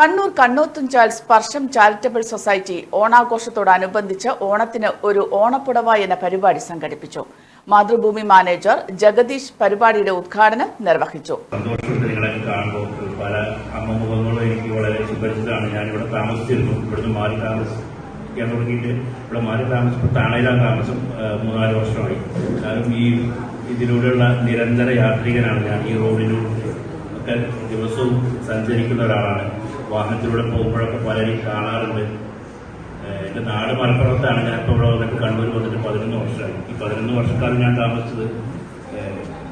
കണ്ണൂർ കണ്ണോത്തുംചാൽ സ്പർശം charitable society ഓണാഘോഷത്തോടനുബന്ധിച്ച് ഓണത്തിന് ഒരു ഓണപ്പുടവ എന്ന പരിപാടി സംഘടിപ്പിച്ചു. മാതൃഭൂമി മാനേജർ ജഗദീഷ് പരിപാടിയുടെ ഉദ്ഘാടനം നിർവഹിച്ചു. പല വളരെ മൂന്നാൽ വർഷമായി. ഈ ഇതിലൂടെയുള്ള നിരന്തര യാത്രികനാണ് ഞാൻ. ഈ റോഡിലൂടെ ഒക്കെ ദിവസവും സഞ്ചരിക്കുന്ന ഒരാളാണ്. വാഹനത്തിലൂടെ പോകുമ്പോഴൊക്കെ പലരെയും കാണാറുണ്ട്. എന്റെ നാട് മലപ്പുറത്താണ്. ഞാൻ ഇപ്പോൾ ഇവിടെ വന്നിട്ട് കണ്ണൂർ വന്നിട്ട് പതിനൊന്ന് വർഷമായി. ഈ പതിനൊന്ന് വർഷക്കാലം ഞാൻ താമസിച്ചത്.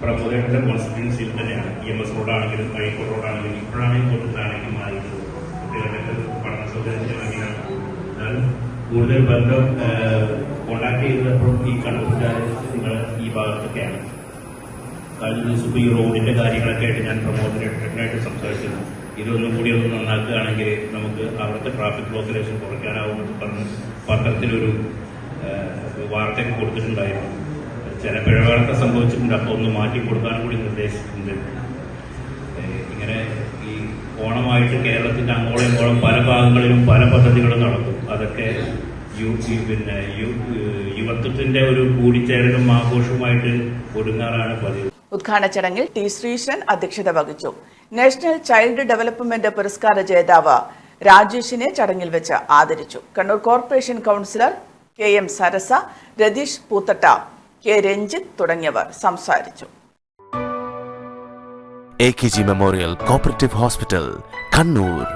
പ്രമുഖരുടെ കോൺസ്റ്റിറ്റ്യൻസിയിൽ തന്നെയാണ്. ഇ എം എസ് റോഡാണെങ്കിലും കോഴിക്കോട് റോഡാണെങ്കിലും ഇപ്പോഴാണ് കൊടുത്താണെങ്കിലും മാറിയിട്ടുള്ളത്. കുട്ടികളുടെ പഠന സൗകര്യത്തിന് വേണ്ടിയാണ് എന്നാലും കൂടുതൽ ബന്ധം കോണ്ടാക്ട് ചെയ്തപ്പോഴും ഈ കണ്ണൂർക്കാർ നിങ്ങൾ ഈ ഭാഗത്തൊക്കെയാണ്. കഴിഞ്ഞ ദിവസം ഈ റോഡിന്റെ കാര്യങ്ങളൊക്കെ ആയിട്ട് ഞാൻ പ്രമോദനായിട്ട് സംസാരിച്ചിരുന്നു. ഇതൊന്നും കൂടി ഒന്ന് നന്നാക്കുകയാണെങ്കിൽ നമുക്ക് അവിടുത്തെ ട്രാഫിക് ബ്ലോക്കിലേഷൻ കുറയ്ക്കാനാവുമെന്ന് പറഞ്ഞ് പത്രത്തിലൊരു വാർത്തയൊക്കെ കൊടുത്തിട്ടുണ്ടായിരുന്നു. ചില പിഴവുകളൊക്കെ സംഭവിച്ചിട്ടുണ്ട്. അപ്പോൾ ഒന്ന് മാറ്റി കൊടുക്കാനും കൂടി നിർദ്ദേശിച്ചിട്ടുണ്ട്. ഇങ്ങനെ ഈ ഓണമായിട്ട് കേരളത്തിന്റെ അങ്ങോളം ഇങ്ങോളം പല ഭാഗങ്ങളിലും പല പദ്ധതികളും നടക്കും. അതൊക്കെ യു പിന്നെ യു യുവത്വത്തിന്റെ ഒരു കൂടിച്ചേരലും ആഘോഷവുമായിട്ട് ഒടുങ്ങാറാണ് പതിവ്. ഉദ്ഘാടന ചടങ്ങിൽ ടി ശ്രീശൻ അധ്യക്ഷത വഹിച്ചു. നാഷണൽ ചൈൽഡ് ഡെവലപ്മെന്റ് പുരസ്കാര ജേതാവ് രാജേഷിനെ ചടങ്ങിൽ വെച്ച് ആദരിച്ചു. Kannur corporation councillor K M Sarasa Ratheesh Poothatta K Ranjith തുടങ്ങിയവർ സംസാരിച്ചു. A K G memorial cooperative hospital Kannur